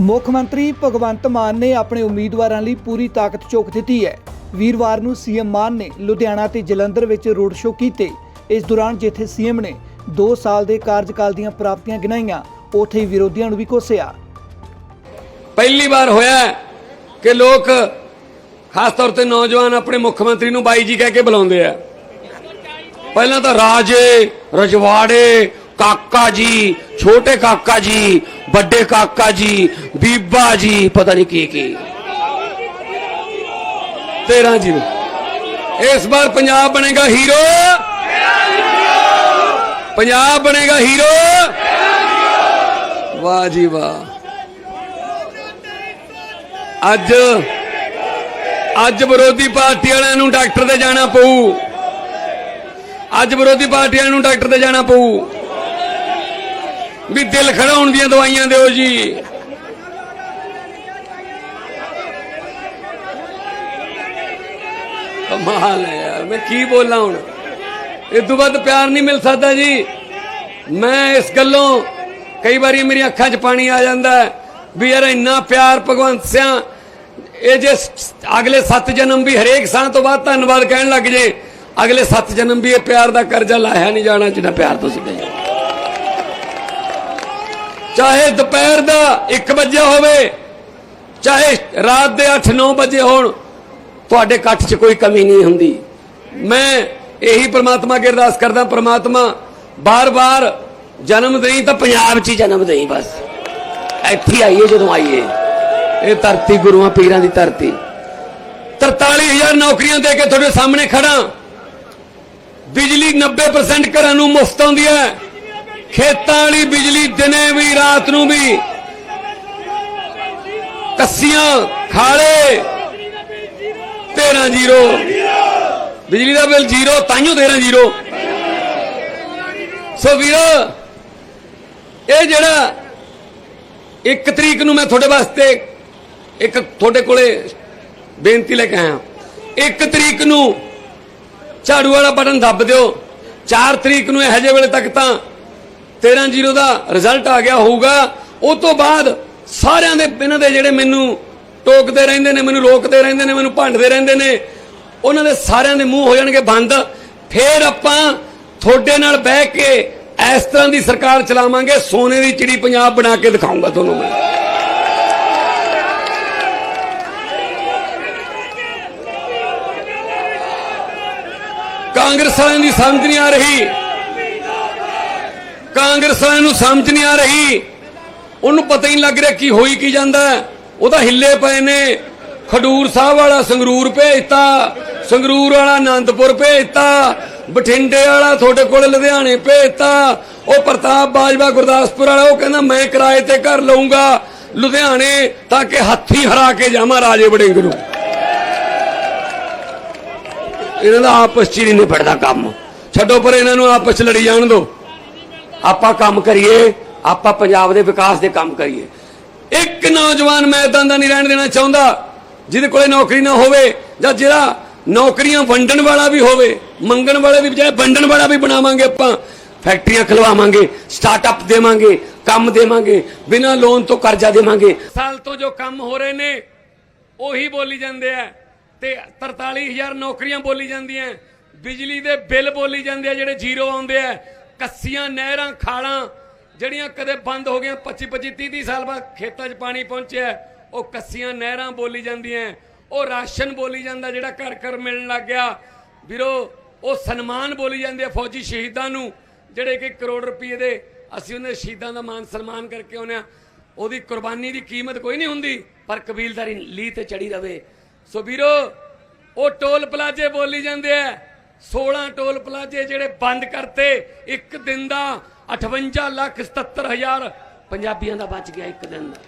ਮੁੱਖ ਮੰਤਰੀ ਭਗਵੰਤ ਮਾਨ ਨੇ ਆਪਣੇ ਉਮੀਦਵਾਰਾਂ ਲਈ ਪੂਰੀ ਤਾਕਤ ਝੋਕ ਦਿੱਤੀ ਹੈ। ਵੀਰਵਾਰ ਨੂੰ ਸੀਐਮ ਮਾਨ ਨੇ ਲੁਧਿਆਣਾ ਤੇ ਜਲੰਧਰ ਵਿੱਚ ਰੋਡ ਸ਼ੋਅ ਕੀਤੇ। ਇਸ ਦੌਰਾਨ ਜਿੱਥੇ ਸੀਐਮ ਨੇ 2 ਸਾਲ ਦੇ ਕਾਰਜਕਾਲ ਦੀਆਂ ਪ੍ਰਾਪਤੀਆਂ ਗਿਣਾਈਆਂ, ਉੱਥੇ ਹੀ ਵਿਰੋਧੀਆਂ ਨੂੰ ਵੀ ਕੋਸਿਆ। ਪਹਿਲੀ ਵਾਰ ਹੋਇਆ ਕਿ ਲੋਕ ਖਾਸ ਤੌਰ ਤੇ ਨੌਜਵਾਨ ਆਪਣੇ ਮੁੱਖ ਮੰਤਰੀ ਨੂੰ ਬਾਈ ਜੀ ਕਹਿ ਕੇ ਬੁਲਾਉਂਦੇ ਆ। ਪਹਿਲਾਂ ਤਾਂ ਰਾਜੇ, ਰਜਵਾੜੇ ਕਾਕਾ ਜੀ, ਛੋਟੇ ਕਾਕਾ ਜੀ, ਵੱਡੇ ਕਾਕਾ ਜੀ, ਬੀਬਾ ਜੀ, ਪਤਾ ਨਹੀਂ ਕੀ ਕੀ। 13 ਜੀ ਇਸ ਵਾਰ ਪੰਜਾਬ ਬਣੇਗਾ ਹੀਰੋ। ਪੰਜਾਬ ਬਣੇਗਾ ਹੀਰੋ। ਵਾਹ ਜੀ ਵਾਹ। ਅੱਜ ਅੱਜ ਵਿਰੋਧੀ ਪਾਰਟੀ ਵਾਲਿਆਂ ਨੂੰ ਡਾਕਟਰ ਤੇ ਜਾਣਾ ਪਊ। ਅੱਜ ਵਿਰੋਧੀ ਪਾਰਟੀਆਂ ਨੂੰ ਡਾਕਟਰ ਤੇ ਜਾਣਾ ਪਊ। ਵੀ ਦਿਲ ਖੜਾਉਣ ਦੀਆਂ ਦਵਾਈਆਂ ਦਿਓ ਜੀ। ਕਮਾਲ ਹੈ ਯਾਰ, ਮੈਂ ਕੀ ਬੋਲਾਂ ਹੁਣ? ਇਹ ਤੋਂ ਵੱਧ ਪਿਆਰ ਨਹੀਂ ਮਿਲ ਸਕਦਾ ਜੀ। ਮੈਂ ਇਸ ਗੱਲੋਂ ਕਈ ਵਾਰੀ ਮੇਰੀਆਂ ਅੱਖਾਂ 'ਚ ਪਾਣੀ ਆ ਜਾਂਦਾ ਵੀ ਯਾਰ ਇੰਨਾ ਪਿਆਰ ਭਗਵੰਤ ਸਿਆਂ, ਇਹ ਜੇ ਅਗਲੇ 7 ਜਨਮ ਵੀ ਹਰੇਕ ਸਾਹ ਤੋਂ ਬਾਅਦ ਧੰਨਵਾਦ ਕਹਿਣ ਲੱਗ ਜੇ, ਅਗਲੇ 7 ਜਨਮ ਵੀ ਇਹ ਪਿਆਰ ਦਾ ਕਰਜ਼ਾ ਲਾਹਿਆ ਨਹੀਂ ਜਾਣਾ ਜਿੰਨਾ ਪਿਆਰ ਤੁਸੀਂ ਦੇ ਚਾਹੇ ਦੁਪਹਿਰ ਦਾ 1 ਵਜੇ ਹੋਵੇ, ਚਾਹੇ ਰਾਤ ਦੇ 8-9 ਵਜੇ ਹੋਣ, ਤੁਹਾਡੇ ਇਕੱਠ 'ਚ ਕੋਈ ਕਮੀ ਨਹੀਂ ਹੁੰਦੀ। ਮੈਂ ਇਹੀ ਪ੍ਰਮਾਤਮਾ ਅੱਗੇ ਅਰਦਾਸ ਕਰਦਾ, ਪ੍ਰਮਾਤਮਾ ਬਾਰ-ਬਾਰ ਜਨਮ ਦੇਈ ਤਾਂ ਪੰਜਾਬ 'ਚ ਹੀ ਜਨਮ ਦੇਈ ਬਸ। ਇੱਥੇ ਆਈਏ ਜਦੋਂ ਆਈਏ। ਇਹ ਧਰਤੀ ਗੁਰੂਆਂ ਪੀਰਾਂ ਦੀ ਧਰਤੀ। 43000 ਨੌਕਰੀਆਂ ਦੇ ਕੇ ਤੁਹਾਡੇ ਸਾਹਮਣੇ ਖੜਾ ਬਿਜਲੀ 90% ਘਰਾਂ ਨੂੰ ਮੁਫਤ ਆਉਂਦੀ ਹੈ। ਖੇਤਾਂ ਵਾਲੀ ਬਿਜਲੀ ਦਿਨੇ ਵੀ, ਰਾਤ ਨੂੰ ਵੀ। ਕੱਸੀਆਂ, ਖਾਲੇ। 13 ਜ਼ੀਰੋ। ਬਿਜਲੀ ਦਾ ਬਿੱਲ ਜ਼ੀਰੋ ਤਾਈਓ 13 ਜ਼ੀਰੋ। ਸੋ ਵੀਰੋ, ਇਹ ਜਿਹੜਾ ਇੱਕ ਤਰੀਕ ਨੂੰ ਮੈਂ ਤੁਹਾਡੇ ਵਾਸਤੇ ਇੱਕ ਤੁਹਾਡੇ ਕੋਲੇ ਬੇਨਤੀ ਲੈ ਕੇ ਆਇਆ। ਇੱਕ ਤਰੀਕ ਨੂੰ ਝਾੜੂ ਵਾਲਾ ਬਟਨ ਦੱਬ ਦਿਓ। 4 ਤਰੀਕ ਨੂੰ ਇਹ ਹਜੇ ਵੇਲੇ ਤੱਕ ਤਾਂ 13 ਜ਼ੀਰੋ ਦਾ ਰਿਜ਼ਲਟ ਆ ਗਿਆ ਹੋਊਗਾ। ਉਸ ਤੋਂ ਬਾਅਦ ਸਾਰਿਆਂ ਦੇ, ਇਹਨਾਂ ਦੇ ਜਿਹੜੇ ਮੈਨੂੰ ਟੋਕਦੇ ਰਹਿੰਦੇ ਨੇ, ਮੈਨੂੰ ਰੋਕਦੇ ਰਹਿੰਦੇ ਨੇ, ਮੈਨੂੰ ਭੰਡਦੇ ਰਹਿੰਦੇ ਨੇ, ਉਹਨਾਂ ਦੇ ਸਾਰਿਆਂ ਦੇ ਮੂੰਹ ਹੋ ਜਾਣਗੇ ਬੰਦ। ਫੇਰ ਆਪਾਂ ਤੁਹਾਡੇ ਨਾਲ ਬਹਿ ਕੇ ਇਸ ਤਰ੍ਹਾਂ ਦੀ ਸਰਕਾਰ ਚਲਾਵਾਂਗੇ। ਸੋਨੇ ਦੀ ਚਿੜੀ ਪੰਜਾਬ ਬਣਾ ਕੇ ਦਿਖਾਉਂਗਾ ਤੁਹਾਨੂੰ ਮੈਂ। ਕਾਂਗਰਸ ਵਾਲਿਆਂ ਦੀ ਸਮਝ ਨਹੀਂ ਆ ਰਹੀ। ਕਾਂਗਰਸ ਵਾਲਿਆਂ ਨੂੰ ਸਮਝ ਨਹੀਂ ਆ ਰਹੀ। ਉਹਨੂੰ ਪਤਾ ਹੀ ਨਹੀਂ ਲੱਗ ਰਿਹਾ ਕੀ ਹੋਈ, ਕੀ ਜਾਂਦਾ। ਹੈ। ਉਹ ਤਾਂ ਹਿੱਲੇ ਪਏ ਨੇ। ਖਡੂਰ ਸਾਹਿਬ ਵਾਲਾ ਸੰਗਰੂਰ ਭੇਜਤਾ, ਸੰਗਰੂਰ ਵਾਲਾ ਆਨੰਦਪੁਰ ਭੇਜਤਾ, ਬਠਿੰਡੇ ਵਾਲਾ ਤੁਹਾਡੇ ਕੋਲ ਲੁਧਿਆਣੇ ਭੇਜਤਾ। ਉਹ ਪ੍ਰਤਾਪ ਬਾਜਵਾ ਗੁਰਦਾਸਪੁਰ ਵਾਲਾ, ਉਹ ਕਹਿੰਦਾ, ਮੈਂ ਕਿਰਾਏ ਤੇ ਘਰ ਲਊਂਗਾ ਲੁਧਿਆਣੇ ਤਾਂ ਕਿ ਹੱਥੀ ਹਰਾ ਕੇ ਜਾਵਾਂ ਰਾਜੇ ਵੜਿੰਗ ਨੂੰ। ਇਹਨਾਂ ਦਾ ਆਪਸ ਚ ਹੀ ਨਹੀਂ ਨਿਬੜਦਾ ਕੰਮ। ਛੱਡੋ ਪਰ ਇਹਨਾਂ ਨੂੰ ਆਪਸ ਚ ਲੜੀ ਜਾਣ ਦਿਓ ਆਪਾਂ ਕੰਮ ਕਰੀਏ, ਆਪਾਂ ਪੰਜਾਬ ਦੇ ਵਿਕਾਸ ਦੇ ਕੰਮ ਕਰੀਏ। ਇੱਕ ਨੌਜਵਾਨ ਮੈਂ ਇਦਾਂ ਦਾ ਨਹੀਂ ਰਹਿਣ ਦੇਣਾ ਚਾਹੁੰਦਾ, ਜਿਹਦੇ ਕੋਲੇ ਨੌਕਰੀ ਨਾ ਹੋਵੇ ਜਾਂ ਜਿਹੜਾ ਨੌਕਰੀਆਂ ਵੰਡਣ ਵਾਲਾ ਵੀ ਹੋਵੇ, ਮੰਗਣ ਵਾਲੇ ਦੀ ਬਜਾਏ ਵੰਡਣ ਵਾਲਾ ਵੀ ਬਣਾਵਾਂਗੇ ਆਪਾਂ। ਫੈਕਟਰੀਆਂ ਖਲਵਾਵਾਂਗੇ ਸਟਾਰਟਅਪ ਦੇਵਾਂਗੇ, ਕੰਮ ਦੇਵਾਂਗੇ, ਬਿਨਾਂ ਲੋਨ ਤੋਂ ਕਰਜ਼ਾ ਦੇਵਾਂਗੇ। ਸਾਲ ਤੋਂ ਜੋ ਕੰਮ ਹੋ ਰਹੇ ਨੇ, ਉਹੀ ਬੋਲੀ ਜਾਂਦੇ ਆ ਤੇ 43000 ਨੌਕਰੀਆਂ ਬੋਲੀ ਜਾਂਦੀਆਂ, ਬਿਜਲੀ ਦੇ ਬਿੱਲ ਬੋਲੀ ਜਾਂਦੇ ਆ ਜਿਹੜੇ ਜ਼ੀਰੋ ਆਉਂਦੇ ਆ। ਕੱਸੀਆਂ, ਨਹਿਰਾਂ, ਖਾਲਾਂ, ਜਿਹੜੀਆਂ ਕਦੇ ਬੰਦ ਹੋ ਗਈਆਂ 25 25 30 30 ਸਾਲ ਬਾਅਦ ਖੇਤਾਂ 'ਚ ਪਾਣੀ ਪਹੁੰਚਿਆ, ਉਹ ਕੱਸੀਆਂ, ਨਹਿਰਾਂ ਬੋਲੀ ਜਾਂਦੀਆਂ ਉਹ ਰਾਸ਼ਨ ਬੋਲੀ ਜਾਂਦਾ ਜਿਹੜਾ ਘਰ ਘਰ ਮਿਲਣ ਲੱਗ ਗਿਆ। ਵੀਰੋ, ਉਹ ਸਨਮਾਨ ਬੋਲੀ ਜਾਂਦੇ ਆ ਫੌਜੀ ਸ਼ਹੀਦਾਂ ਨੂੰ, ਜਿਹੜੇ ਕਿ ਕਰੋੜ ਰੁਪਏ ਦੇ ਅਸੀਂ ਉਹਨਾਂ ਸ਼ਹੀਦਾਂ ਦਾ ਮਾਨ ਸਨਮਾਨ ਕਰਕੇ ਆਉਂਦੇ ਆ। ਉਹਦੀ ਕੁਰਬਾਨੀ ਦੀ ਕੀਮਤ ਕੋਈ ਨਹੀਂ ਹੁੰਦੀ, ਪਰ ਕਬੀਲਦਾਰੀ ਲੀ ਤੇ ਚੜੀ ਰਵੇ। ਸੋ ਵੀਰੋ, ਉਹ ਟੋਲ ਪਲਾਜੇ ਬੋਲੀ ਜਾਂਦੇ ਆ। 16 ਟੋਲ ਪਲਾਜੇ ਜਿਹੜੇ ਬੰਦ ਕਰਤੇ, ਇੱਕ ਦਿਨ ਦਾ 58 ਲੱਖ 77 ਹਜ਼ਾਰ ਪੰਜਾਬੀਆਂ ਦਾ ਬਚ ਗਿਆ ਇੱਕ ਦਿਨ ਦਾ।